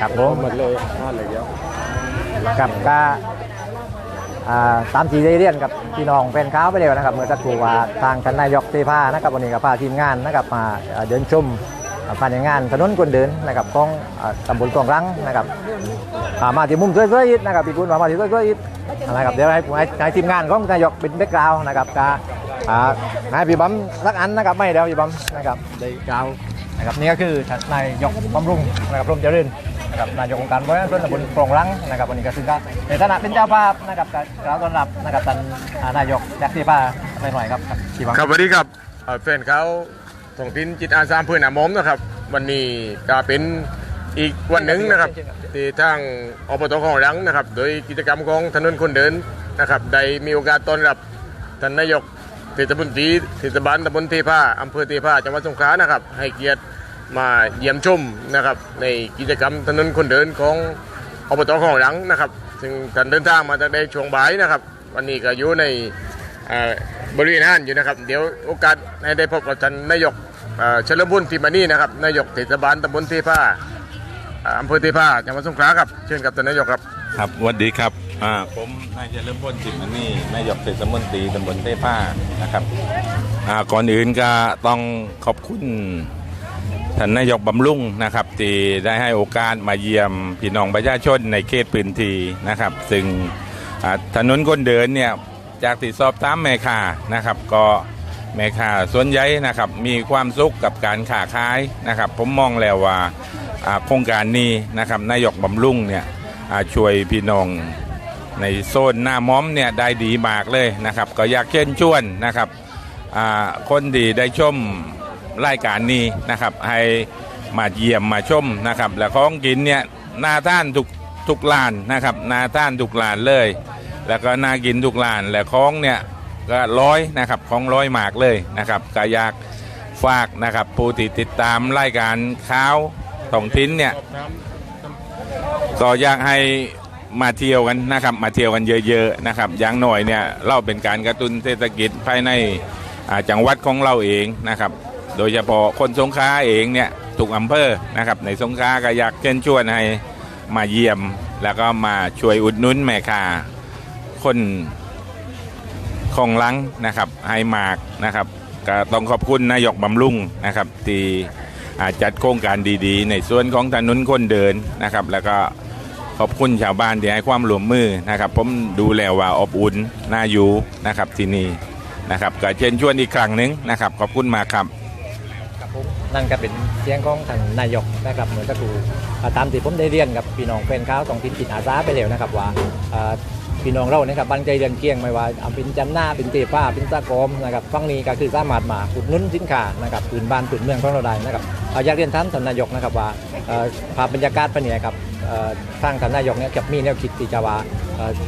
ครับผมหมดเลยนั่นเลยเดียวกับกาอ่าตามที่ได้เรียนกับพี่น้องเป็นข้าไปเร็วนะครับเมื่อสักครู่ว่าทางท่านนายกเทพานะครับวันนี้กับพาทีมงานนะครับมาเดินชมอ่าภายในงานถนนคนเดินนะครับของอ่าตำบลกองรังนะครับอ่ามาที่มุมสวยๆอีกนะครับพี่คุณมามาที่สวยๆอีกนะครับเดี๋ยวให้ให้ทีมงานของนายกเป็นแบ็กกราวนะครับกาอ่าให้พี่บัมสักอันนะครับไม่เดี๋ยวพี่บัมนะครับได้กล่าวนะครับนี่ก็คือท่านนายกบำรุงนะครับร่มเจริญ นะครับนายกองค์การบริหารส่วนตำบลโปร่งรังนะครับวันนี้ก็คือก็ในฐานะเป็นเจ้าภาพนะครับก็กล่าวต้อนรับนะครับท่านอ่านายกจากที่ป้าไปหน่อยครับครับที่วังครับสวัสดีครับเอ่อแฟนเขาท้องถิ่นจิตอาสาเพื่อนอามอมนะครับ วันนี้ก็เป็นอีกวันหนึ่งนะครับที่ทางอบตของหลังนะครับ โดยกิจกรรมของถนนคนเดินนะครับได้มีโอกาสต้อนรับท่านนายกเทศมนตรีเทศบาลตำบลเทพาอำเภอเทพาจังหวัดสงขลานะครับ ให้เกียรติ มาเยี่ยมชมนะครับในกิจกรรมถนนคนเดินของอบตของหลังนะครับ ซึ่งท่านเดินทางมาตั้งแต่ช่วงบ่ายนะครับ วันนี้ก็อยู่ในอ่าบริเวณห้านอยู่นะครับ เดี๋ยวโอกาสให้ได้พบกับท่านนายกเอ่อเฉลิมบุญทิมานี่นะครับนายกเทศบาลตำบลเทพาอ่าอำเภอเทพาจังหวัดสงขลาครับเชิญกับท่านนายกครับครับสวัสดีครับอ่าผมนายเจริญพลจิตมันนี่นายกเทศมนตรีตำบลเทพ้านะครับอ่าก่อนอื่นก็ต้องขอบคุณ ท่านนายกบำรุงนะครับที่ได้ให้โอกาสมาเยี่ยมพี่น้องประชาชนในเขตพื้นที่นะครับ ซึ่งถนนคนเดินเนี่ยจากที่สอบถามแม่ค้านะครับ ก็แม่ค้าส่วนใหญ่นะครับ มีความสุขกับการค้าขายนะครับ ผมมองแล้วว่าโครงการนี้นะครับนายกบำรุงเนี่ยช่วยพี่น้องในโซนหน้าม้อมเนี่ยได้ดีมากเลยนะครับ ก็อยากเชิญชวนนะครับคนดีได้ชม รายการนี้นะครับ ให้มาเยี่ยมมาชมนะครับ แล้วของกินเนี่ยนาท่านทุกทุกร้านนะครับนาท่านทุกร้านเลย แล้วก็น่ากินทุกร้าน และของเนี่ยก็ร้อยนะครับของร้อยหมากเลยนะครับก็อยากฝากนะครับผู้ที่ติดตามรายการข่าวท้องถิ่นเนี่ยก็อยากให้มาเที่ยวกันนะครับ มาเที่ยวกันเยอะๆนะครับอย่างหน่อยเนี่ยเราเป็นการกระตุ้นเศรษฐกิจภายในจังหวัดของเราเองนะครับ โดยเฉพาะคนสงขลาเองเนี่ยทุกอำเภอนะครับในสงขลาก็อยากเชิญชวนให้มาเยี่ยม แล้วก็มาช่วยอุดหนุนแม่ค้าคนของลังนะครับให้มากนะครับก็ต้องขอบคุณนายกบำรุงนะครับที่จัดโครงการดีๆ ในส่วนของถนนคนเดินนะครับ แล้วก็ขอบคุณชาวบ้านที่ให้ความร่วมมือนะครับ ผมดูแลวว่าอบอุ่นน่าอยู่นะครับที่นี่นะครับก็เชิญชวนอีกครั้งหนึ่งนะครับ ขอบคุณมากครับ นั่นก็เป็นเสียงของท่านนายกนะครับเหมือนสักครู่อ่าตามที่ผมได้เรียนกับพี่น้องเป็นข้าวของทินจิตอาสาไปแล้วนะครับว่าพี่น้องเรานะครับบังใจเรียนเกียงไม่ว่าเอาเป็นจำหน้าเป็นเตป้าเป็นตะกอมนะครับฟังนี้ก็คือสามารถมาอุดนุนสินค้านะครับปืนบ้านปืนเมืองของเราได้นะครับเอาอยากเรียนท่านท่านนายกนะครับว่าภาพบรรยากาศปะเนี่ยครับเอ่อทางท่านนายกเนี่ยจะมีแนวคิดที่จะว่า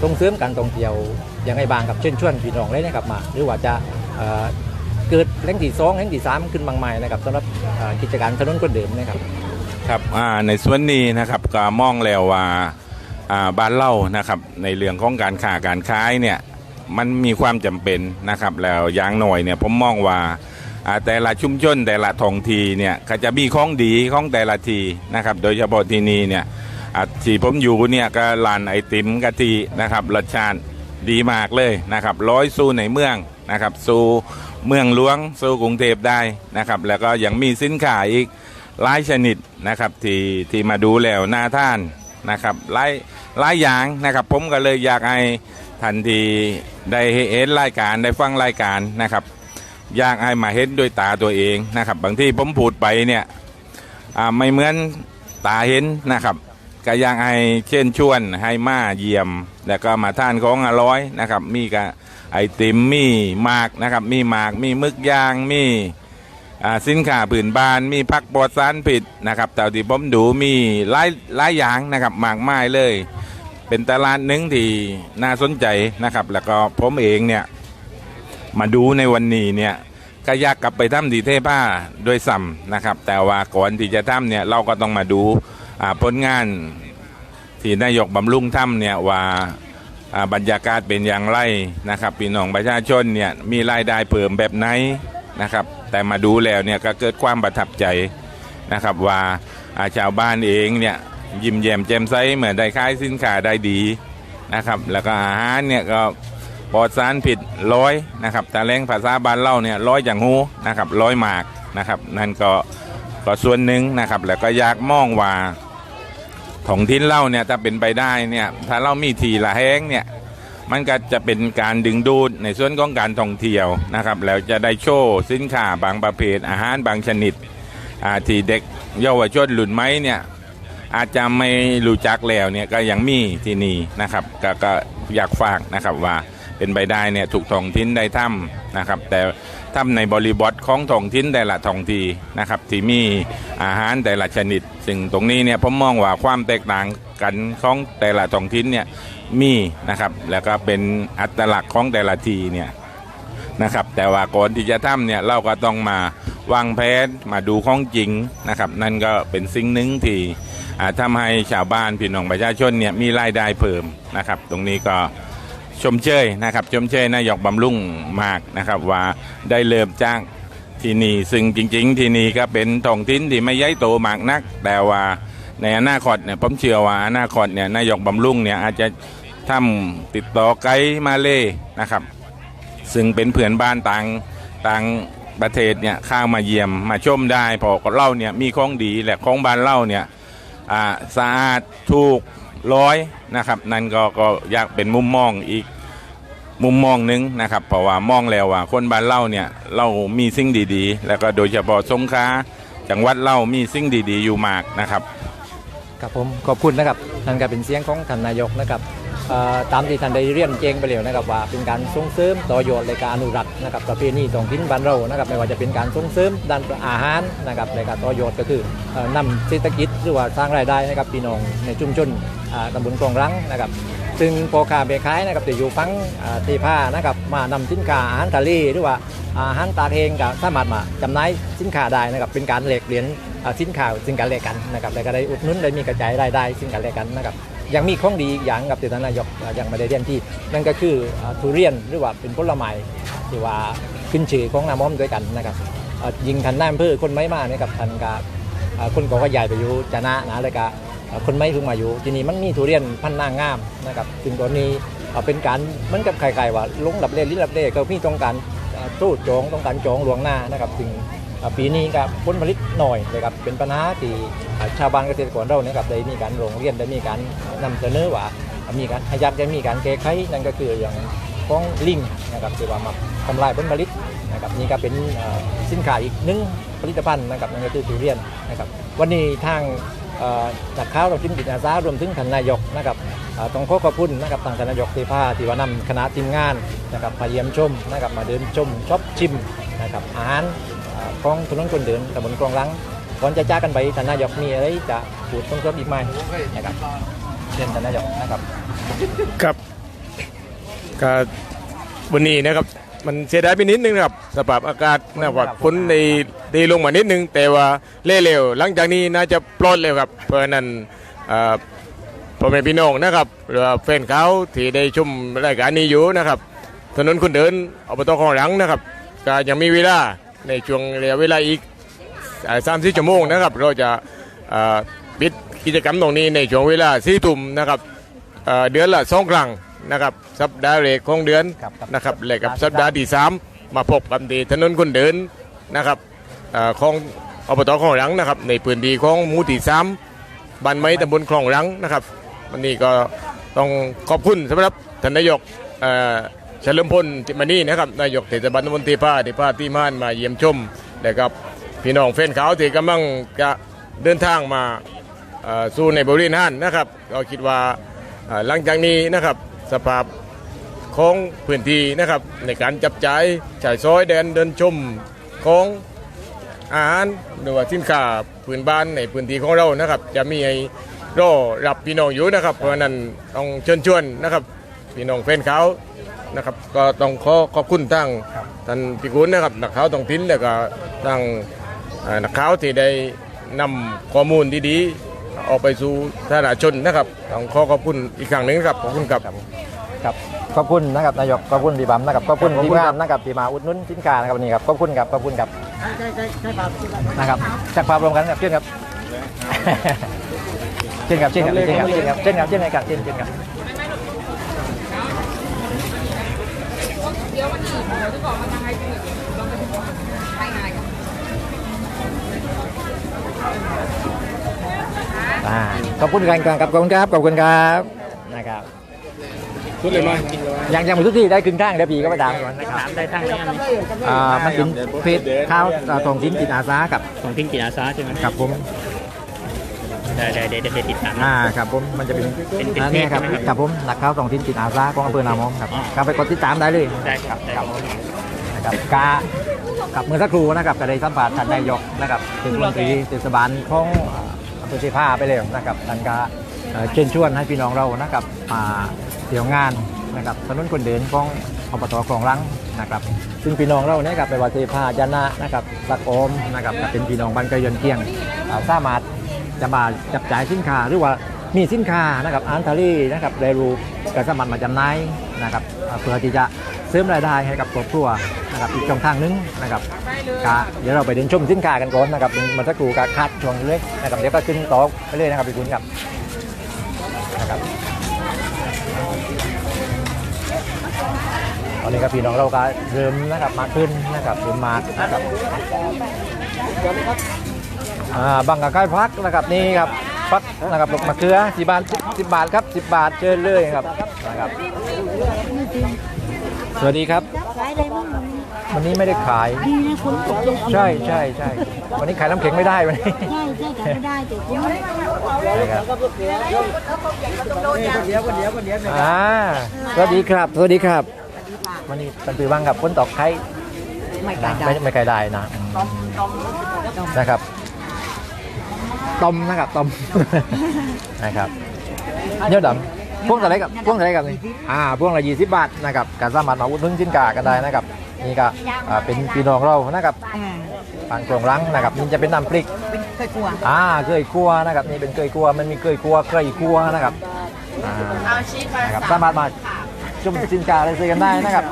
ส่งเสริมการท่องเที่ยวยังไงบ้างครับเชิญชวนพี่น้องเลยนะครับมา หรือว่าจะ เกิดแหล่งที่สองแหล่งที่สามขึ้นบางใหม่นะครับสำหรับกิจการถนนคนเดิมนะครับครับในส่วนนี้นะครับก็มองแล้วว่าบ้านเล่านะครับในเรื่องของการค้าการขายเนี่ยมันมีความจำเป็นนะครับแล้วอย่างหน่อยเนี่ยผมมองว่าแต่ละชุมชนแต่ละท้องทีเนี่ยก็จะมีของดีของแต่ละทีนะครับโดยเฉพาะที่นี่เนี่ยที่ผมอยู่เนี่ยก็ร้านไอติมกะทินะครับรสชาติ ดีมากเลยนะครับร้อยสู้ในเมืองนะครับสู่เมืองหลวงสู่กรุงเทพได้นะครับแล้วก็ยังมีสินค้าอีกหลายชนิดนะครับที่ที่มาดูแล้วน่าท่านนะครับหลายหลายอย่างนะครับผมก็เลยอยากให้ทันทีได้เห็นรายการได้ฟังรายการนะครับอยากให้มาเห็นด้วยตาตัวเองนะครับบางที่ผมพูดไปเนี่ยไม่เหมือนตาเห็นนะครับ ก็อยากให้เชิญชวนให้มาเยี่ยม แล้วก็มาทานของอร่อยนะครับ มีกะไอติมมีหมากนะครับ มีหมากมีมึกยางมีสินค้าผืนบานมีพักปลอดสารผิดนะครับแต่ที่ผมดูมีหลายหลายอย่างนะครับมากมายเลย เป็นตลาดหนึ่งที่น่าสนใจนะครับ แล้วก็ผมเองเนี่ยมาดูในวันนี้เนี่ยก็อยากกลับไปทำดีเทผ้าโดวยซ้ำนะครับ แต่ว่าก่อนที่จะทำเนี่ยเราก็ต้องมาดู ผลงานที่นายกบำรุงทำเนี่ยว่าอ่าบรรยากาศเป็นอย่างไรนะครับพี่น้องประชาชนเนี่ยมีรายได้เพิ่มแบบไหนนะครับ แต่มาดูแล้วเนี่ยก็เกิดความประทับใจนะครับว่าชาวบ้านเองเนี่ยยิ้มแย้มแจ่มใสเหมือนได้ขายสินค้าได้ดีนะครับ แล้วก็อาหารเนี่ยก็ปลอดสารผิดร้อยนะครับต่แรงภาษาบ้านเล่าเนี่ยร้อยอย่างหูนะครับร้อยหมากนะครับ นั่นก็ก็ส่วนหนึ่งนะครับ แล้วก็อยากมองว่า ของทิ้นเล่าเนี่ยถ้าเป็นไปได้เนี่ยถ้าเรามีทีละแห้งเนี่ยมันก็จะเป็นการดึงดูดในส่วนของการท่องเที่ยวนะครับแล้วจะได้โชว์สินค้าบางประเภทอาหารบางชนิดอ่าที่เด็กเยาวชนหลุนไหมเนี่ยอาจจะไม่รู้จักแล้วเนี่ยก็ยังมีที่นี่นะครับกก็อยากฝากนะครับว่าเป็นไปได้เนี่ยถูกท้องถิ่นได้ทำนะครับ แต่ ทำในบริบทของท้องถิ่นแต่ละท้องที่นะครับที่มีอาหารแต่ละชนิด ซึ่งตรงนี้เนี่ยผมมองว่าความแตกต่างกันของแต่ละท้องถิ่นเนี่ยมีนะครับแล้วก็เป็นอัตลักษณ์ของแต่ละทีเนี่ยนะครับแต่ว่าก่อนที่จะทำเนี่ยเราก็ต้องมาวางแผนมาดูของจริงนะครับนั่นก็เป็นสิ่งหนึ่งที่ทำให้ชาวบ้านพี่น้องประชาชนเนี่ยมีรายได้เพิ่มนะครับ ตรงนี้ก็ ชมเชยนะครับชมเชยนายกบำรุงมากนะครับว่าได้เริ่มจ้างที่นี่ซึ่งจริง ๆ ที่นี่ก็เป็นท้องถิ่นที่ไม่ใหญ่โตมากนัก แต่ว่าในอนาคตเนี่ยผมเชื่อว่าอนาคตเนี่ยนายกบำรุงเนี่ยอาจจะทำติดต่อไกด์มาเลยนะครับ ซึ่งเป็นเพื่อนบ้านต่างต่างประเทศเนี่ยข้างมาเยี่ยมมาชมได้พอเล่าเนี่ยมีของดีและของบ้านเล่าเนี่ยสะอาดถูก ร้อยนะครับ นั่นก็ก็อยากเป็นมุมมองอีกมุมมองหนึงนะครับเพราะว่ามองแล้วว่าคนบ้านเล่าเนี่ยเรามีสิ่งดีๆ แล้วก็โดยเฉพาะสงขลาจังหวัดเล่ามีสิ่งดีๆ อยู่มากนะครับ ครับผมขอบคุณนะครับนั่นก็เป็นเสียงของท่านนายกนะครับ ตามที่ท่านได้เรียนแจ้งไปแล้วนะครับว่าเป็นการส่งเสริมต่อยอดในการอนุรักษ์นะครับประเพณีท้องถิ่นบ้านเรานะครับไม่ว่าจะเป็นการส่งเสริมด้านอาหารนะครับในการต่อยอดก็คือนำเศรษฐกิจหรือว่าสร้างรายได้ให้กับพี่น้องในชุมชนตำบลกองรังนะครับซึ่งโปรคาเบขายนะครับจะอยู่ฟังอ่าตีผ้านะครับมานำสินค้าอาหารทะเลหรือว่าอาหารตาเองก็สามารถมาจำหน่ายสินค้าได้นะครับเป็นการแลกเหรียญสินค้าซึ่งกันและกันนะครับแล้วก็ได้อุดหนุนได้มีกระจายรายได้ซึ่งกันและกันนะครับ ยังมีของดีอีกอย่างกับที่ท่านนายกยังไม่ได้เรียนที่ นั่นก็คือทุเรียนหรือว่าเป็นผลไม้ที่ว่าขึ้นชื่อของน้ำม้อมด้วยกันนะครับยิงทันน้าอำเภอคนไม่มาเนี่ยกับทันกับคนก็ก็ใหญ่ไปอยู่จะนะนะเลยก็เอ่อคนไม่เพิ่งมาอยู่ทีนี้มันมีทุเรียนพันธุ์นางงามนะครับซึ่งตัวนี้เป็นการเหมันกับใครๆว่าลงหลับเล่นลิ้นหลับเล่ก็มีต้องการตู้จองต้องการจองหลวงหน้านะครับซึ่ง ปีนี้ก็ผลผลิตหน่อยนะครับเป็นปัญหาที่ชาวบ้านเกษตรกรเรานะครับได้มีการโรงเรียนได้มีการนำเสนอว่ามีการอยากจะมีการแก้ไขนั่นก็คืออย่างของลิงนะครับที่ว่ามาทำลายผลผลิตนะครับนี่ก็เป็นสินค้าอีกหนึ่งผลิตภัณฑ์นะครับนั่นก็คือทุเรียนนะครับวันนี้ทางจากข้าวเราจิ้มจิตอาสารวมถึงท่านนายกนะครับต้องขอขอบคุณนะครับทางท่านนายกเทพาที่ว่านำคณะทีมงานนะครับมาเยี่ยมชมนะครับมาเดินชมชอบชิมนะครับอาหาร ของถนนคนเดินตำบลกรองลังก่อนจะจากกันไปท่านนายกมีอะไรจะพูดต้องชมอีกไหมนะครับเชิญท่านนายกนะครับครับก็วันนี้นะครับมันเสียดายไปนิดนึงนะครับสภาพอากาศนะครับฝนในดีลงมานิดนึง แต่ว่าเล่เร็วหลังจากนี้น่าจะปลอดเร็วครับ เพราะฉะนั้นเอ่อพ่อแม่พี่น้องนะครับหรือว่าแฟนเขาที่ได้ชมรายการนี้อยู่นะครับ ถนนคนเดินอบตของหลังนะครับก็ยังมีเวลา ในช่วงระยะเวลาอีกสามสิบชั่วโมงนะครับ เราจะเอ่อปิดกิจกรรมตรงนี้ในช่วงเวลาสี่ทุ่มนะครับเอ่อเดือนละสองครั้งนะครับ สัปดาห์แรกของเดือนครับครับนะครับและกับสัปดาห์ที่สามมาพบกันที่ถนนคนเดินนะครับเอ่อของอบตคลองหลังนะครับ ในพื้นที่ของหมู่ที่สามบ้านไม้ตำบลคลองหลังนะครับ วันนี้ก็ต้องขอบคุณสำหรับท่านนายก เฉลิมพลติมานี่นะครับนายกเทศบาลตำบลทีพาที่พาที่ม่านมาเยี่ยมชมนะครับพี่น้องแฟนเขาวที่กำลังจะเดินทางมาเอ่อสู้ในบริเวณนั้นนะครับเราคิดว่าหลังจากนี้นะครับสภาพของพื้นที่นะครับในการจับจ่ายจ่ายซอยแดนเดินชมของอาหารหรือว่าสินค้าพื้นบ้านในพื้นที่ของเรานะครับ จะมีให้รอรับพี่น้องอยู่นะครับ เพราะฉะนั้นต้องเชิญชวนนะครับพี่น้องแฟนเขา นะครับ ก็ต้องขอขอบคุณทั้งท่านพิกุลนะครับนักข่าวท้องถิ่นแล้วก็ทั้งอ่านักข่าวที่ได้นำข้อมูลดีๆออกไปสู่สาธารณชนนะครับต้องขอขอบคุณอีกครั้งหนึ่งครับขอบคุณครับครับขอบคุณนะครับนายกขอบคุณพี่บัมนะครับขอบคุณขอบทีคุมณงาครันบนะครับที่มาอุดหนุนสินค้านะครับวันนี้ครับขอบคุณครับขอบคุณครับนะครับจากภาพรวมกันครับเพื่อนครับเช่นกับเช่นกับเช่นกับเช่นกับเช่นกับเช่นกับเช่นกับเช่นกับอ่า ขอบคุณกันครับขอบคุณครับขอบคุณครับนะครับชุดเลยไหมยังยังไม่ทุกที่ได้ขึ้นข้างเดี๋ยวพี่ก็ไปตามก่อนนะครับถามได้ทางนี้อันนี้อ่ามันเป็นเพจข้าวอ่าตรงทิ้นจิตอาสากับของทิ้งจิตอาสาใช่ไหมกับผม ได้ได้ได้ได้ติดตาม อ่าครับผมมันจะเป็นเป็นเป็นอันนี้ครับเพจใช่ไหมครับกับผมหลักข้าวตรงทิ้นจิตอาสาของอำเภอนามอมครับครับไปกดติดตามได้เลยได้ครับได้ครับนะครับกากับเมื่อสักครู่นะครับก็ได้สัมผัสท่านนายกนะครับเป็นมนตรีเทศบาลของอำเภอเทพาไปแล้วนะครับท่านก็เอ่อเชิญชวนให้พี่น้องเรานะครับมาเที่ยวงานนะครับถนนคนเดินของอบตคลองลังนะครับ ซึ่งพี่น้องเราเนี่ยครับไปว่าเทพาจานะนะครับสักโอมนะครับก็เป็นพี่น้องบ้านไกลเยือนเคียงอ่าสามารถ จะมาจับจ่ายสินค้าหรือว่ามีสินค้านะครับอาหารทะเลนะครับได้รูก็สามารมาจำหน่ายนะครับเพื่อที่จะเสริมรายได้ให้กับครอบครัวนะครับอีกช่องทางหนึงนะครับก็เดี๋ยวเราไปเดินชมสินค้ากันก่อนนะครับมันสักครู่กคัดช่วงเล็กนะครับเดี๋ยวก็ขึ้นโต๊ะไปเลยนะครับพี่คุณครับนะครับตอนนี้ครับพี่น้องเราก็เริ่มนะครับมาขึ้นนะครับเริ่มมานะครับ อ่าบังกับใกล้พักนะครับนี่ครับพักนะครับมะเขือสิบบาทสิบบาทครับสิบบาทเชิญเลยครับนะครับสวัสดีครับ ขายอะไรบ้างวันนี้วันนี้ไม่ได้ขายดีนะฝนตกลงใช่ใช่ใช่วันนี้ขายน้ำแข็งไม่ได้วันนี้ใช่ใช่ขายไม่ได้แต่คุณนะครับอ่าสวัสดีครับสวัสดีครับวันนี้ตันตือบ้างกับคนตอกไข่ไม่นะได้ไม่ไม่ไกลได้นะนะครับ ต้มนะครับต้มนะครับเนื้อดำพวงอะไรกับพวงอะไรกับนี่อ่าพวงละยี่สิบบาทนะครับการสามารถมาอุดหนุนสินค้ากันได้นะครับนี่ก็อ่าเป็นพี่น้องเรานะครับอ่าปางกรงลังนะครับนี่จะเป็นน้ำพริกเป็นเคยกลัวอ่าเคยครัวนะครับนี่เป็นเคยครัวมันมีเคยครัวเคยครัวนะครับอ่านะครับสามารถมาชมสินค้าอะไรซื้อกันได้นะครับ